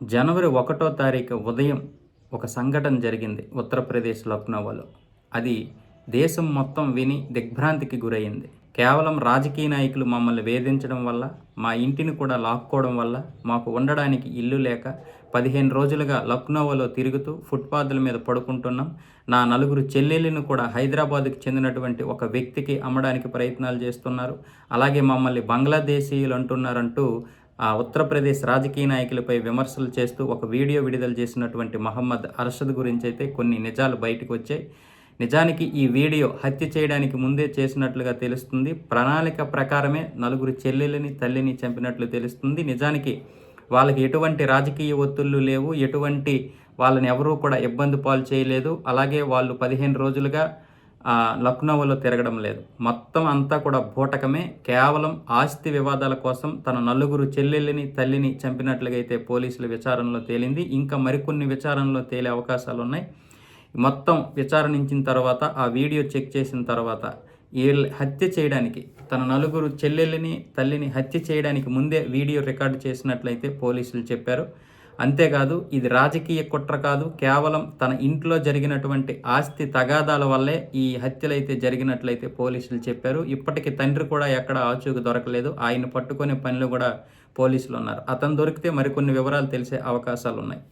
జనవరి ఒకటో తారీఖు ఉదయం ఒక సంఘటన జరిగింది ఉత్తరప్రదేశ్ లక్నోలో అది దేశం మొత్తం విని దిగ్భ్రాంతికి గురయ్యింది కేవలం రాజకీయ నాయకులు మమ్మల్ని వేధించడం వల్ల మా ఇంటిని కూడా లాక్కోవడం వల్ల మాకు ఉండడానికి ఇల్లు లేక పదిహేను రోజులుగా లక్నోవాలో తిరుగుతూ ఫుట్పాత్ల మీద పడుకుంటున్నాం. నా నలుగురు చెల్లెళ్ళను కూడా హైదరాబాద్కి చెందినటువంటి ఒక వ్యక్తికి అమ్మడానికి ప్రయత్నాలు చేస్తున్నారు. అలాగే మమ్మల్ని బంగ్లాదేశీయులు అంటున్నారంటూ ఆ ఉత్తరప్రదేశ్ రాజకీయ నాయకులపై విమర్శలు చేస్తూ ఒక వీడియో విడుదల చేసినటువంటి మహమ్మద్ అర్షద్ గురించి అయితే కొన్ని నిజాలు బయటకు వచ్చాయి. నిజానికి ఈ వీడియో హత్య చేయడానికి ముందే చేసినట్లుగా తెలుస్తుంది. ప్రణాళిక ప్రకారమే నలుగురు చెల్లెలని తల్లిని చంపినట్లు తెలుస్తుంది. నిజానికి వాళ్ళకి ఎటువంటి రాజకీయ ఒత్తిళ్ళు లేవు. ఎటువంటి వాళ్ళని ఎవరూ కూడా ఇబ్బంది పాలు చేయలేదు. అలాగే వాళ్ళు పదిహేను రోజులుగా లక్నోలో తిరగడం లేదు. మొత్తం అంతా కూడా బూటకమే. కేవలం ఆస్తి వివాదాల కోసం తన నలుగురు చెల్లెళ్ళని తల్లిని చంపినట్లుగా అయితే పోలీసుల విచారణలో తేలింది. ఇంకా మరికొన్ని విచారణలో తేలే అవకాశాలు ఉన్నాయి మొత్తం విచారణించిన తర్వాత ఆ వీడియో చెక్ చేసిన తర్వాత వీళ్ళ హత్య చేయడానికి తన నలుగురు చెల్లెళ్ళని తల్లిని హత్య చేయడానికి ముందే వీడియో రికార్డు చేసినట్లయితే పోలీసులు చెప్పారు. అంతేకాదు ఇది రాజకీయ కుట్ర కాదు. కేవలం తన ఇంట్లో జరిగినటువంటి ఆస్తి తగాదాల వల్లే ఈ హత్యలైతే జరిగినట్లయితే పోలీసులు చెప్పారు. ఇప్పటికీ తండ్రి కూడా ఎక్కడ ఆచూకు దొరకలేదు. ఆయన పట్టుకునే పనిలో కూడా పోలీసులు ఉన్నారు. అతను దొరికితే మరికొన్ని వివరాలు తెలిసే అవకాశాలు ఉన్నాయి